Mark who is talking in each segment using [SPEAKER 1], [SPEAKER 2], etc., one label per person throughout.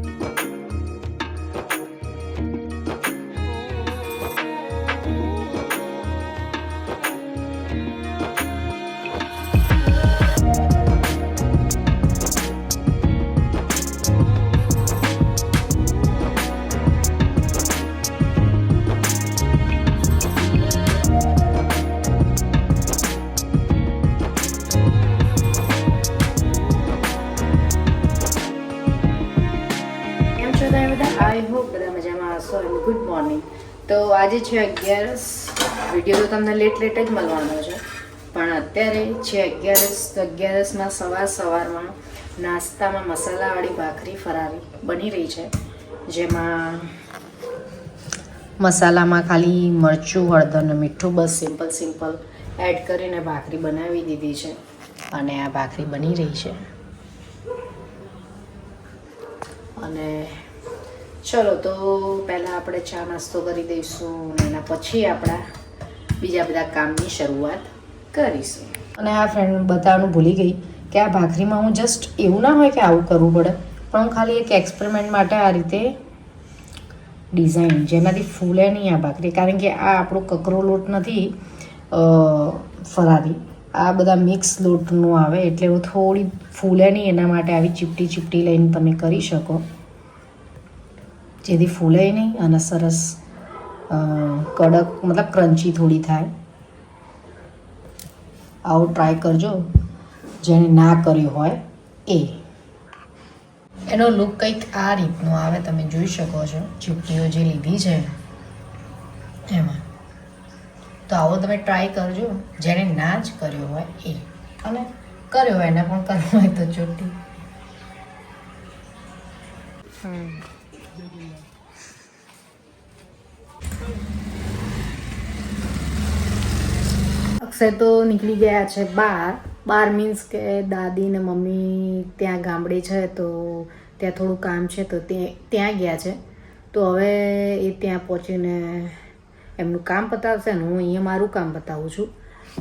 [SPEAKER 1] Thank you. છો બધા I hope બધા મજામાં હશો એન્ડ ગુડ મોર્નિંગ તો આજે છે અગિયારસ વીડિયો તો તમને લેટ લેટ જ મળવાનો છે. પણ અત્યારે છે અગિયારસ, તો અગિયારસમાં સવાર સવારમાં નાસ્તામાં મસાલાવાળી ભાખરી ફરારી બની રહી છે. જેમાં મસાલામાં ખાલી મરચું, હળદર અને મીઠું, બસ સિમ્પલ સિમ્પલ એડ કરીને ભાખરી બનાવી દીધી છે. અને આ ભાખરી બની રહી છે. અને ચલો, તો પહેલાં આપણે ચા નાસ્તો કરી દઈશું અને એના પછી આપણા બીજા બધા કામની શરૂઆત કરીશું. અને આ ફ્રેન્ડ બતાવવાનું ભૂલી ગઈ કે આ ભાખરીમાં હું જસ્ટ એવું ના હોય કે આવું કરવું પડે, પણ હું ખાલી એક એક્સપેરિમેન્ટ માટે આ રીતે ડિઝાઇન જેનાથી ફૂલે નહીં આ ભાખરી. કારણ કે આ આપણો કકરો લોટ નથી ફરારી. આ બધા મિક્સ લોટનું આવે, એટલે હું થોડી ફૂલે નહીં એના માટે આવી ચીપટી ચીપટી લઈને તમે કરી શકો. જેથી ફૂલે નહીં અને સરસ કડક, મતલબ ક્રન્ચી થોડી થાય. આવું ટ્રાય કરજો. જેણે ના કર્યું હોય એ. એનો લુક કંઈક આ રીતનો આવે, તમે જોઈ શકો છો. ચીપટીઓ જે લીધી છે એમાં. તો આવો તમે ટ્રાય કરજો. જેણે ના જ કર્યો હોય એ. અને કર્યો હોય, એને પણ કરવો હોય તો ચોટી. અક્ષય તો નીકળી ગયા છે બહાર બહાર મીન્સ કે દાદી ને મમ્મી ત્યાં ગામડે છે તો ત્યાં થોડું કામ છે તો ત્યાં ગયા છે. તો હવે એ ત્યાં પહોંચીને એમનું કામ પતાવશે ને હું અહીંયા મારું કામ પતાવું છું.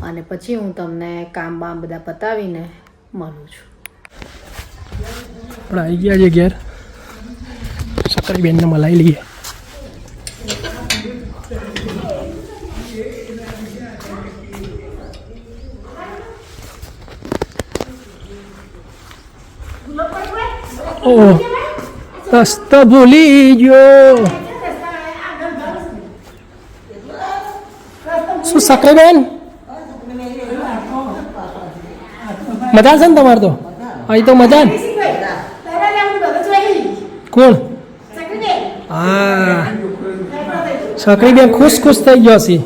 [SPEAKER 1] અને પછી હું તમને કામ બામ બધા પતાવીને મળું છું.
[SPEAKER 2] પણ આવી ગયા છે ઘેર? સકરી બેનને મલાઈ લઈએ. ઓહ રસ્તો ભૂલી ગયો. શું સકરે બેન? મજા છે ને તમારે તો? અહીં તો મજા કોણ? હા બેન ખુશ ખુશ થઈ ગયો છે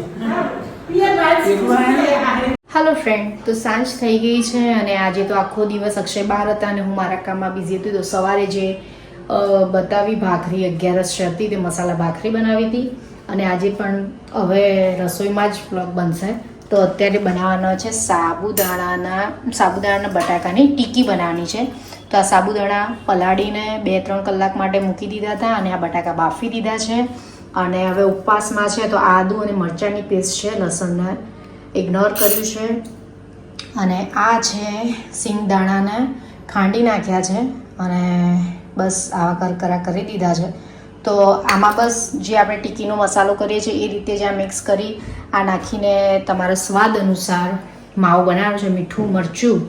[SPEAKER 1] હાલો ફ્રેન્ડ તો સાંજ થઈ ગઈ છે અને આજે તો આખો દિવસ અક્ષય બહાર હતા અને હું મારા કામમાં બિઝી હતી. તો સવારે જે બતાવી ભાખરી, અગિયારસ છે હતી, તે મસાલા ભાખરી બનાવી હતી. અને આજે પણ હવે રસોઈમાં જ બ્લોગ બનશે. તો અત્યારે બનાવવાનો છે સાબુદાણાના સાબુદાણાના બટાકાની ટીકી બનાવવાની છે. તો આ સાબુદાણા પલાળીને બે ત્રણ કલાક માટે મૂકી દીધા હતા અને આ બટાકા બાફી દીધા છે. અને હવે ઉપવાસમાં છે તો આદુ અને મરચાંની પેસ્ટ છે, લસણને ઇગ્નોર કર્યું છે. અને આ છે સિંગદાણાને ખાંડી નાખ્યા છે અને બસ આવા કરકરા કરી દીધા છે. તો આમાં બસ જે આપણે ટીકીનો મસાલો કરીએ છીએ એ રીતે જ આ મિક્સ કરી આ નાખીને તમારા સ્વાદ અનુસાર માવો બનાવ્યો છે, મીઠું, મરચું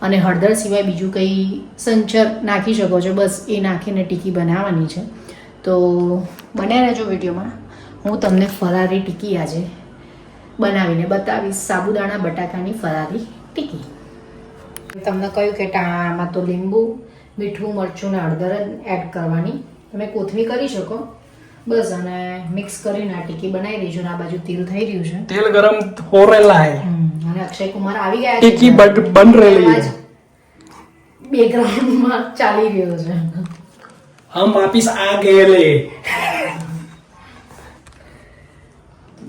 [SPEAKER 1] અને હળદર સિવાય બીજું કંઈ સંચર નાખી શકો છો. બસ એ નાખીને ટીકી બનાવવાની છે. તો બન્યા રહેજો વિડીયોમાં. હું તમને ફરારી ટીકી આજે બનાવીને બતાવીશ. સાબુદાણા બટાકાની ફરારી ટીકી. તમને કહ્યું કે આમાં તો લીંબુ, મીઠું, મરચું અને હળદર જ એડ કરવાની તમે કોથમી કરી શકો. બસ અને મિક્સ કરીને આ ટીકી બનાવી દેજો અને આ બાજુ તેલ થઈ રહ્યું છે.
[SPEAKER 2] તેલ ગરમ હો રહેલા હે
[SPEAKER 1] અને અક્ષય કુમાર આવી ગયા
[SPEAKER 2] ટીકી બન રહેલી
[SPEAKER 1] છે બેકગ્રાઉન્ડમાં ચાલી રહ્યો છે.
[SPEAKER 2] હમ વાપિસ આ ગયેલે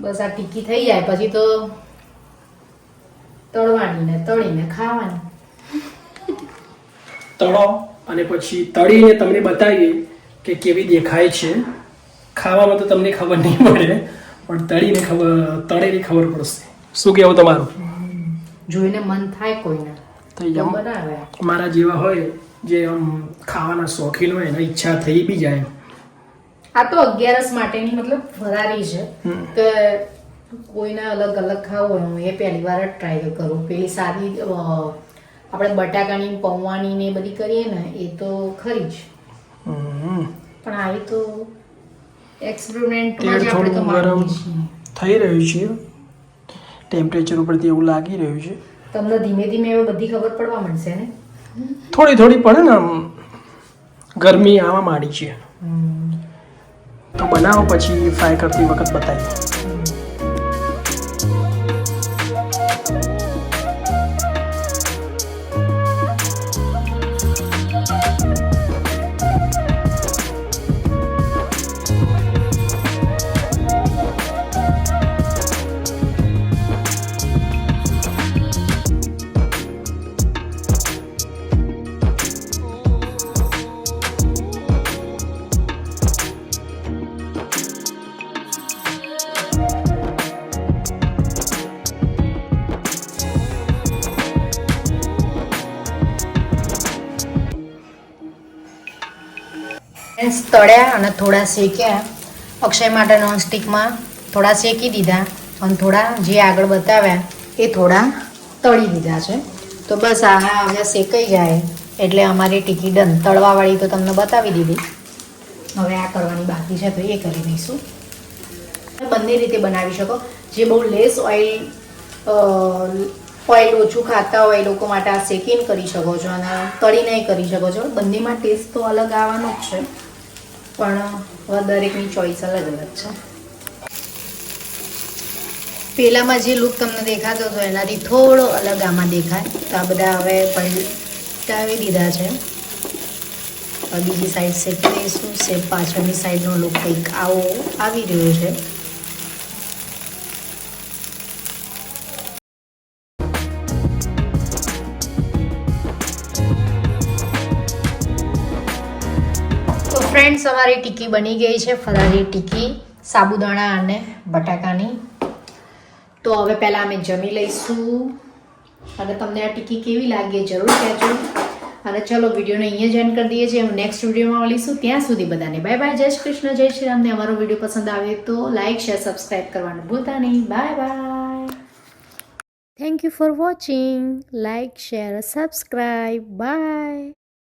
[SPEAKER 1] બસ આ ટીકી થઈ જાય પછી તો તળવાની ને તળીને ખાવાની.
[SPEAKER 2] તળો અને પછી તળીને તમને બતાવીએ કે કેવી દેખાય છે? ખાવામાં તો તમને ખબર નહીં પડે પણ તળીને ખબર તળેલી ખબર પડશે. શું કહેવું તમારું?
[SPEAKER 1] જોઈને મન થાય કોઈને.
[SPEAKER 2] તો
[SPEAKER 1] તો
[SPEAKER 2] મારા જેવા હોય જે આમ ખાવાના શોખીન હોય એને ઈચ્છા થઈ બી જાય.
[SPEAKER 1] આ તો અગિયારસ માટેની મતલબ ફરારી છે. કે કોઈને અલગ અલગ ખાવું હોય હું એ પહેલી વાર જ ટ્રાય કરું. પેલી સાદી આપણે બટાકાની પૌવાની ને એ બધી કરીએ ને એ તો ખરી જ. પણ આવી તો એક્સપેરિમેન્ટમાં જ આપણે તો
[SPEAKER 2] ગરમ થઈ રહ્યું છે. ટેમ્પરેચર ઉપરથી એવું લાગી રહ્યું છે.
[SPEAKER 1] તમને ધીમે ધીમે હવે બધી ખબર પડવા મળશે ને?
[SPEAKER 2] થોડી થોડી પડે ને આમ ગરમી આવવા માંડી છે. તો બનાવો પછી ફ્રાય કરતી વખત બતાવીએ
[SPEAKER 1] Friends, તળ્યા અને થોડા શેક્યા. અક્ષય માટે નોનસ્ટિકમાં થોડા શેકી દીધા અને થોડા જે આગળ બતાવ્યા એ થોડા તળી દીધા છે. તો બસ આ હવે શેકાઈ જાય એટલે અમારી ટીકી ડન. તળવાવાળી તો તમને બતાવી દીધી. હવે આ કરવાની બાકી છે તો એ કરી દઈશું બંને રીતે બનાવી શકો. જે બહુ લેસ ઓઇલ ઓઇલ ઓછું ખાતા હોય એ લોકો માટે આ શેકીને કરી શકો છો અને તળીને કરી શકો છો. બંનેમાં ટેસ્ટ તો અલગ આવવાનો જ છે. પણ દરેકની ચોઈસ અલગ અલગ છે. પેલામાં જે લુક તમને દેખાતો હતો, એનાથી થોડો અલગ આમાં દેખાય. તો આ બધા હવે પલટાવી દીધા છે. બીજી સાઈડ શેકી દઈશું શેપ પાછળની સાઈડનો લુક કંઈક આવો આવી રહ્યો છે. ફ્રેન્ડ્સ અમારી ટીકી બની ગઈ છે ફરારી ટીકી, સાબુદાણા અને બટાકાની. તો હવે પહેલાં અમે જમી લઈશું. અને તમને આ ટીકી કેવી લાગી જરૂર કહેજો. અને ચલો, વિડીયોને અહીંયા જ એન્ડ કરી દઈએ છીએ. નેક્સ્ટ વિડીયોમાં મળીશું. ત્યાં સુધી બધાને બાય બાય જય શ્રી કૃષ્ણ, જય શ્રી રામને અમારો વીડિયો પસંદ આવે તો લાઇક શેર સબસ્ક્રાઈબ કરવાનું ભૂલતા નહીં. Bye bye thank you for watching like share subscribe bye